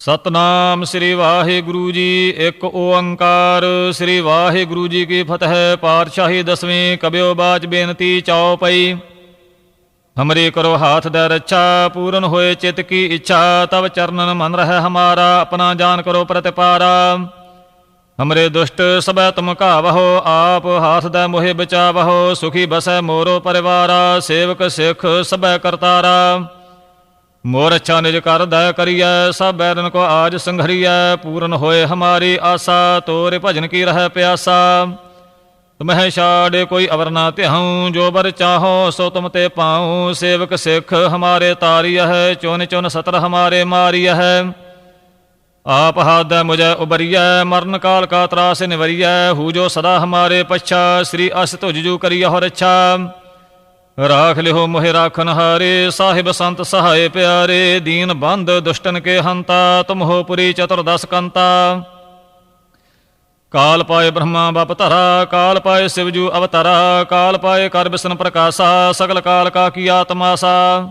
ਸਤਨਾਮ ਸ੍ਰੀ ਵਾਹਿਗੁਰੂ ਜੀ, ਇੱਕ ਓੰਕਾਰ। ਸ੍ਰੀ ਵਾਹਿਗੁਰੂ ਜੀ ਕੀ ਫਤਿਹ, ਪਾਤਸ਼ਾਹੀ ਦਸਵੀਂ ਕਬਿਓ ਬਾਚ ਬੇਨਤੀ ਚਾਉ ਪਈ। ਹਮਰੇ ਕਰੋ ਹਾਥ ਦੇ ਰੱਛਾ, ਪੂਰਨ ਹੋਏ ਚਿਤ ਕੀ ਇੱਛਾ ਤਬ ਚਰਨਨ ਮਨ ਰਹਿ ਹਮਾਰਾ, ਆਪਣਾ ਜਾਨ ਕਰੋ ਪ੍ਰਤਿਪਾਰਾ। ਹਮਰੇ ਦੁਸ਼ਟ ਸਬੈ ਤੁਮ ਘਾਵਹੋ, ਆਪ ਹਾਥ ਦੇ ਮੋਹਿ ਬਚਾਵਹੋ, ਸੁਖੀ ਬਸੈ ਮੋਰੋ ਪਰਿਵਾਰਾ, ਸੇਵਕ ਸਿੱਖ ਸਬੈ ਕਰਤਾਰਾ। ਮੋਰ ਅੱਛਾ ਨਿਜ ਕਰ ਦਇਆ ਕਰੀਐ, ਸਭ ਬੈਰਨ ਕੋ ਆਜ ਸੰਘਰੀਐ, ਪੂਰਨ ਹੋਏ ਹਮਾਰੀ ਆਸਾ, ਤੋਰੇ ਭਜਨ ਕੀ ਰਹਿ ਪਿਆਸਾ। ਤੁਮਹਿ ਛਾੜੇ ਕੋਈ ਅਵਰ ਨਾ ਤਿਹਉ ਜੋ ਬਰ ਚਾਹੋ ਸੋ ਤੁਮ ਤੇ ਪਾਉ, ਸੇਵਕ ਸਿੱਖ ਹਮਾਰੇ ਤਾਰੀਐ ਚੁਨ ਚੁਨ ਸਤਰ ਹਮਾਰੇ ਮਾਰੀਐ। ਹੈ ਆਪ ਹਾਦ ਮੁਝੈ ਉਬਰੀਐ, ਮਰਨ ਕਾਲ ਕਾ ਤਰਾਸ ਨਿਵਰੀਐ, ਹੂ ਜੋ ਸਦਾ ਹਮਾਰੇ ਪਛਾ, ਸ੍ਰੀ ਅਸ ਤੁਜ ਜੂ ਕਰੀਐ ਹੋ ਰੱਛਾ ਰਾਖ ਲਿਓ ਮੋਹਿ ਰਾਖਨ ਹਾਰੇ, ਸਾਹਿਬ ਸੰਤ ਸਹਾਏ ਪਿਆਰੇ, ਦੀਨ ਬੰਦ ਦੁਸ਼ਟਨ ਕੇ ਹੰਤਾ, ਤੁਮ ਹੋ ਪੁਰੀ ਚਤੁਰਦਸ ਕੰਤਾ। ਕਾਲ ਪਾਏ ਬ੍ਰਹਮਾ ਬਪ ਧਰਾ, ਕਾਲ ਪਾਏ ਸਿਵਜੂ ਅਵਤਰਾ, ਕਾਲ ਪਾਏ ਕਰ ਬਿਸ਼ਨ ਪ੍ਰਕਾਸ਼ਾ, ਸਗਲ ਕਾਲ ਕਾ ਕੀ ਆਤਮਾਸਾ।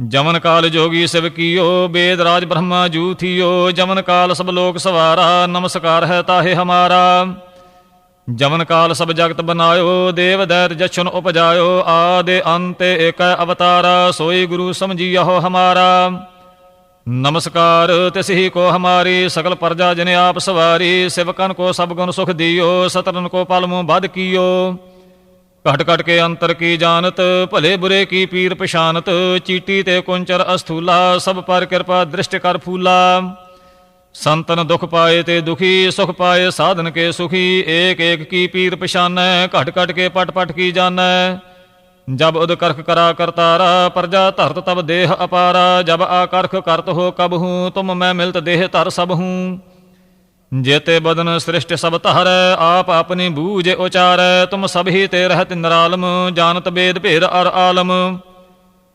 ਜਮਨ ਕਾਲ ਜੋਗੀ ਸਿਵ ਕੀਓ, ਬੇਦ ਰਾਜ ਬ੍ਰਹਮਾ ਜੂ ਥੀਓ, ਜਮਨ ਕਾਲ ਸਭ ਲੋਕ ਸਵਾਰਾ, ਨਮਸਕਾਰ ਹੈ ਤਾਹੇ ਹਮਾਰਾ। ਜਮਨ ਕਾਲ ਸਭ ਜਗਤ ਬਨਾਇਓ, ਦੇਵ ਦੈਤ ਜਸ਼ਨ ਉਪਜਾਇਓ, ਆਦੇ ਅੰਤੇ ਏਕ ਅਵਤਾਰਾ, ਸੋਈ ਗੁਰੂ ਸਮਝੀਓ ਹਮਾਰਾ। ਨਮਸਕਾਰ ਤਿਸ ਕੋ ਹਮਾਰੀ, ਸਗਲ ਪਰਜਾ ਜਨ ਆਪ ਸਵਾਰੀ, ਸਿਵਕਨ ਕੋ ਸਭ ਗੁਣ ਸੁਖ ਦਿਓ, ਸਤਰਨ ਕੋ ਪਲ ਮੂੰ ਬਦ ਕੀਓ। ਘਟ ਘਟ ਕੇ ਅੰਤਰ ਕੀ ਜਾਣਤ, ਭਲੇ ਬੁਰੇ ਕੀ ਪੀਰ ਪਛਾਨਤ, ਚੀਟੀ ਤੇ ਕੁੰਚਰ ਅਸਥੂਲਾ, ਸਭ ਪਰ ਕਿਰਪਾ ਦ੍ਰਿਸ਼ਟ ਕਰ ਫੂਲਾ। ਸੰਤਨ ਦੁਖ ਪਾਏ ਤੇ ਦੁਖੀ, ਸੁਖ ਪਾਏ ਸਾਧਨ ਕੇ ਸੁਖੀ ਏਕ ਏਕ ਕੀ ਪੀਰ ਪਛਾਨੈ ਘਟ ਘਟ ਕੇ ਪਟ ਪਟ ਕੀ ਜਾਣੈ। ਜਬ ਉਦ ਕਰਖ ਕਰਾ ਕਰਤਾਰਾ, ਪ੍ਰਜਾ ਧਰਤ ਤਬ ਦੇਹ ਅਪਾਰਾ, ਜਬ ਆਕਰਖ ਕਰਤ ਹੋ ਕਬ ਹੂੰ, ਤੁਮ ਮੈਂ ਮਿਲਤ ਦੇਹ ਧਰ ਸਭ ਹੂੰ। ਜੇਤੇ ਬਦਨ ਸ੍ਰਿਸ਼ਟ ਸਭ ਧਰੈ, ਆਪ ਆਪਣੀ ਬੂਝ ਉਚਾਰੈ, ਤੁਮ ਸਭ ਹੀ ਤੇ ਰਹਿਤ ਨਿਰਾਲਮ, ਜਾਣਤ ਬੇਦ ਭੇਦ ਅਰ ਆਲਮ।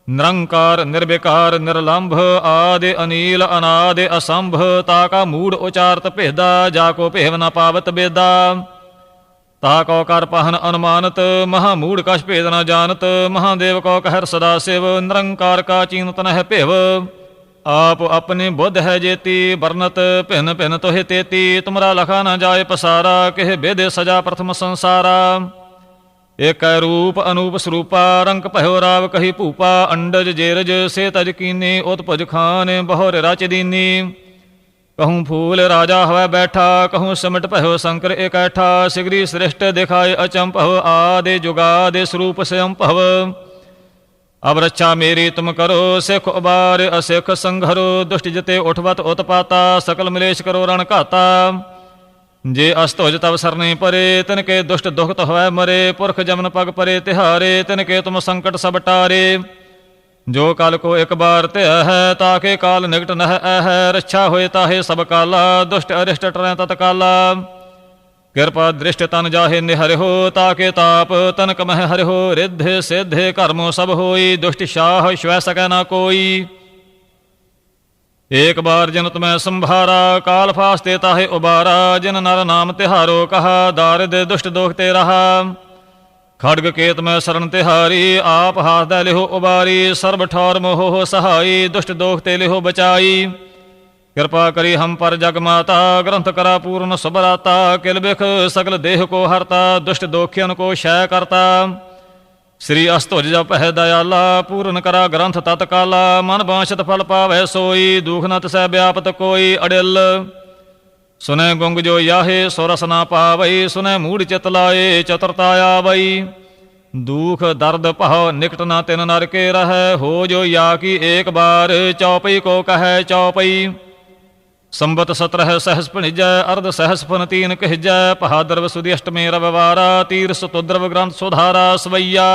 ਨਿਰੰਕਾਰ, ਨਿਰਵਿਕਾਰ, ਨਿਰਲੰਭ, ਆਦੇ ਅਨੀਲ, ਅਨਾਦੇ ਅਸੰਭ, ਤਾ ਕਾ ਮੂੜ ਉਚਾਰਤ ਭੇਦਾ, ਜਾ ਕੋ ਭੇਵ ਨ ਪਾਵਤ ਬੇਦਾ। ਤਾ ਕੋ ਕਰ ਪਹਨ ਅਨੁਮਾਨਤ, ਮਹਾ ਮੂੜ ਕਛ ਭੇਦ ਨ ਜਾਣਤ ਮਹਾਦੇਵ ਕੋ ਕਹਿਰ ਸਦਾ ਸਿਵ, ਨਿਰੰਕਾਰ ਕਾ ਚੀਨਤ ਨਹਿ ਭਿਵ। ਆਪ ਆਪਣੀ ਬੁੱਧ ਹੈ ਜੇਤੀ, ਵਰਨਤ ਭਿਨ ਭਿਨ ਤੋਹਿ ਤੇਤੀ, ਤੁਮਰਾ ਲਖਾ ਨ ਜਾਏ ਪਸਾਰਾ, ਕਿਹ ਬੇਦੇ ਸਜਾ ਪ੍ਰਥਮ ਸੰਸਾਰਾ। ਏਕ ਰੂਪ ਅਨੂਪ ਸਰੂਪਾ, ਰੰਗ ਭਇਓ ਰਾਵ ਕਹੀ ਭੂਪਾ, ਅੰਡਜ ਜੇਰਜ ਸੇ ਤਜ ਕੀਨੀ ਉਤਪਜ ਖਾਨ ਬਹੁਰ ਰਚ ਦੀਨੀ। ਕਹੂੰ ਫੂਲ ਰਾਜਾ ਹਵੈ ਬੈਠਾ, ਕਹੂੰ ਸਿਮਟ ਭਇਓ ਸ਼ੰਕਰ ਇਕੈਠਾ, ਸਿਗਰੀ ਸ੍ਰਿਸ਼ਟ ਦਿਖਾਏ ਅਚੰਭਵ ਆਦੇ ਜੁਗਾਦੇ ਸਰੂਪ ਸੰਭਵ ਅਬ ਰੱਛਾ ਮੇਰੀ ਤੁਮ ਕਰੋ, ਸਿਖ ਉਬਾਰ ਅਸਿਖ ਸੰਘਰੋ, ਦੁਸ਼ਟ ਜਤੇ ਉਠਵਤ ਉਤਪਾਤਾ, ਸਕਲ ਮਲੇਸ਼ ਕਰੋ ਰਣ ਘਾਤਾ। ਜੇ ਅਸਤੋਜ ਤਵ ਸਰਨੇ ਪਰੇ ਤਿਨ ਕੇ ਦੁਸ਼ਟ ਦੁਖਤ ਹੋਇ ਮਰੇ, ਪੁਰਖ ਜਮਨ ਪਗ ਪਰੇ, ਤਿਹਾਰੇ ਤਿਨ ਕੇ ਤੁਮ ਸੰਕਟ ਸਭ ਟਾਰੇ। ਜੋ ਕਾਲ ਕੋ ਇੱਕ ਬਾਰ ਧਿਆ ਹੈ, ਤਾਕੇ ਕਾਲ ਨਿਕਟ ਨਹਿ ਹੈ ਰੱਛਾ ਹੋਏ ਤਾਹੇ ਸਭ ਕਾਲਾ, ਦੁਸ਼ਟ ਅਰਿਸ਼ਟ ਟਰੈ ਤਤਕਾਲਾ ਕਿਰਪਾ ਦ੍ਰਿਸ਼ਟ ਤਨ ਜਾਹੇ ਨਿਹਰਿਓ ਤਾਕੇ ਤਾਪ ਤਨ ਕਮਹਿ ਹਰਿਓ ਰਿੱਧ ਸਿੱਧ ਕਰਮੋ ਸਭ ਹੋਈ, ਦੁਸ਼ਟ ਸ਼ਾਹ ਸ਼ਵੈ ਸਕੈ ਨਾ ਕੋਈ। ਏਕ ਬਾਰ ਜਨ ਤੁਮੈ ਸੰਭਾਰਾ, ਕਾਲ ਫਾਸਤੇ ਤਾਹੇ ਉਬਾਰਾ, ਜਿਨ ਨਰ ਨਾਮ ਤਿਹਾਰੋ ਕਹਾ ਦਾਰਿਦ ਦੁਸ਼ਟ ਦੋਖ ਤੇ ਰਹਾ। ਖੜਗ ਕੇਤ ਮੈਂ ਸਰਨ ਤਿਹਾਰੀ, ਆਪ ਹਾਥ ਦਾ ਲਿਹੋ ਉਬਾਰੀ, ਸਰਬ ਠੌਰ ਮੋਹ ਸਹਾਈ, ਦੁਸ਼ਟ ਦੋਖ ਤੇ ਲਿਹੋ ਬਚਾਈ। ਕਿਰਪਾ ਕਰੀ ਹਮ ਪਰ ਜਗ ਮਾਤਾ, ਗ੍ਰੰਥ ਕਰਾ ਪੂਰਨ ਸੁਬਰਾਤਾ ਕਿਲ ਬਿਖ ਸਗਲ ਦੇਹ ਕੋ ਹਰਤਾ, ਦੁਸ਼ਟ ਦੋਖਿਆਨ ਕੋ ਸ਼ੈ ਕਰਤਾ। ਸ੍ਰੀ ਅਸਤੁਜ ਜਪ ਹੈ ਦਇਆਲਾ, ਪੂਰਨ ਕਰਾ ਗ੍ਰੰਥ ਤਤ ਕਾਲਾ ਮਨ ਬਾਸ਼ਤ ਫਲ ਪਾਵੈ ਸੋਈ, ਦੁਖ ਨ ਤਸੈ ਵਿਆਪਤ ਕੋਈ ਅੜਿਲ। ਸੁਨੈ ਗੁੰਗ ਜੋ ਯਾਹੇ, ਸੁਰਸ ਨਾ ਪਾਵਈ, ਸੁਨੈ ਮੂੜ ਚਿਤ ਲਾਏ, ਚਤੁਰਤਾ ਆਵਈ। ਦੁਖ, ਦਰਦ, ਭਉ, ਨਿਕਟ ਨਾ ਤਿਨ ਨਰ ਕੇ ਰਹੈ, ਹੋ ਜੋ ਯਾ ਕੀ ਏਕ ਬਾਰ, ਚੌਪਈ ਕੋ ਕਹੈ ਚੌਪਈ। ਸੰਬਤ ਸਤਰਹ ਸਹਸ ਭਣਿਜੈ ਅਰਧ ਸਹਸ ਫਨ ਤੀਨ ਕਹਿਜੈ ਪਹਾਦਰਵ ਸੁਦੀ ਅਸ਼ਟਮੇ ਰਵਵਾਰਾ ਤੀਰ ਸਤੁਦਰਵ ਗ੍ਰੰਥ ਸੁਧਾਰਾ ਸਵਈਆ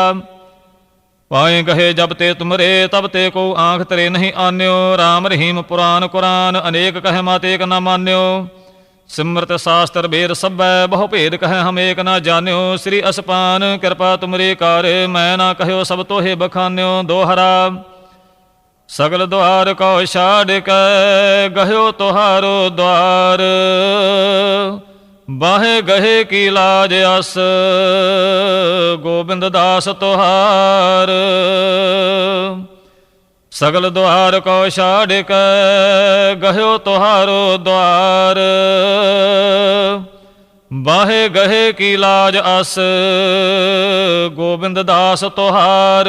ਪਾਏ ਗਹੇ ਜਬ ਤੇ ਤੁਮਰੇ ਤਬ ਤੇ ਕੋ ਆਂਖ ਤਰੇ ਨਹੀਂ ਆਨਿਓ RAM ਰਹੀਮ ਪੁਰਾਨ ਕੁਰਾਨ ਅਨੇਕ ਕਹਿ ਮਤ ਏਕ ਨਾ ਮਾਨਿਓ ਸਿਮਰਤ ਸਾਸਤਰ ਬੇਰ ਸਭੈ ਬਹੁ ਭੇਦ ਕਹਿ ਹਮ ਏਕ ਨਾ ਜਾਣਿਓ ਸ੍ਰੀ ਅਸਪਾਨ ਕਿਰਪਾ ਤੁਮਰੇ ਕਰ ਮੈਂ ਨਾ ਕਹਿਓ ਸਭ ਤੋਹੇ ਬਖਾਨਿਓ ਦੋਹਰਾ ਸਗਲ ਦੁਆਰ ਕੋ ਛਾੜ ਕੇ ਗਹਿਓ ਤੁਹਾਰੋ ਦੁਆਰ ਬਾਹੇ ਗਹੇ ਕੀ ਲਾਜ ਅਸ, ਗੋਬਿੰਦ ਦਾਸ ਤੁਹਾਰ। ਸਗਲ ਦੁਆਰ ਕੋ ਛਾੜ ਕੇ ਗਹਿਓ ਤੁਹਾਰੋ ਦੁਆਰ ਬਾਹੇ ਗਹੇ ਕੀ ਲਾਜ ਅਸ, ਗੋਬਿੰਦ ਦਾਸ ਤੁਹਾਰ।